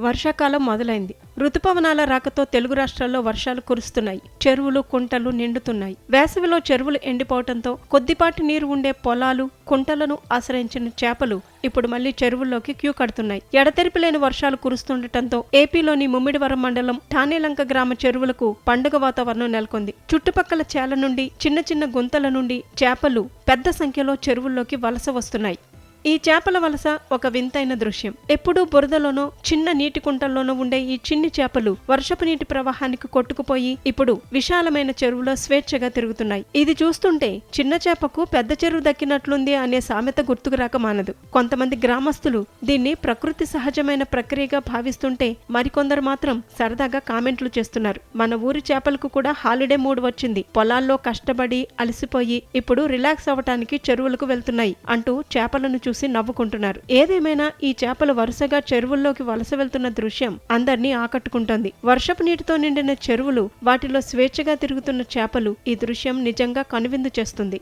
వర్షాకాలం మొదలైంది. రుతుపవనాల రాకతో తెలుగు రాష్ట్రాల్లో వర్షాలు కురుస్తున్నాయి. చెరువులు కుంటలు నిండుతున్నాయి. వేసవిలో చెరువులు ఎండిపోవడంతో కొద్దిపాటి నీరు ఉండే పొలాలు కుంటలను ఆశ్రయించిన చేపలు ఇప్పుడు మళ్ళీ చెరువుల్లోకి క్యూ కడుతున్నాయి. ఎడతెరిపి లేని వర్షాలు కురుస్తుండటంతో ఏపీలోని ముమ్మిడివరం మండలం ఠానేలంక గ్రామ చెరువులకు పండుగ వాతావరణం నెలకొంది. చుట్టుపక్కల చేల నుండి చిన్న చిన్న గుంతల నుండి చేపలు పెద్ద సంఖ్యలో చెరువుల్లోకి వలస వస్తున్నాయి. ఈ చేపల వలస ఒక వింతైన దృశ్యం. ఎప్పుడూ బురదలోనో చిన్న నీటి కుంటల్లోనో ఉండే ఈ చిన్ని చేపలు వర్షపు నీటి ప్రవాహానికి కొట్టుకుపోయి ఇప్పుడు విశాలమైన చెరువులో స్వేచ్ఛగా తిరుగుతున్నాయి. ఇది చూస్తుంటే చిన్న చేపకు పెద్ద చెరువు దక్కినట్లుంది అనే సామెత గుర్తుకు రాక మానదు. కొంతమంది గ్రామస్తులు దీన్ని ప్రకృతి సహజమైన ప్రక్రియగా భావిస్తుంటే మరికొందరు మాత్రం సరదాగా కామెంట్లు చేస్తున్నారు. మన ఊరి చేపలకు కూడా హాలిడే మూడ్ వచ్చింది. పొలాల్లో కష్టపడి అలసిపోయి ఇప్పుడు రిలాక్స్ అవ్వటానికి చెరువులకు వెళ్తున్నాయి అంటూ చేపలను చూసి నవ్వుకుంటున్నారు. ఏదేమైనా ఈ చేపలు వరుసగా చెరువుల్లోకి వలస వెళ్తున్న దృశ్యం అందరినీ ఆకట్టుకుంటోంది. వర్షపు నీటితో నిండిన చెరువులు వాటిలో స్వేచ్ఛగా తిరుగుతున్న చేపలు ఈ దృశ్యం నిజంగా కనువిందు చేస్తుంది.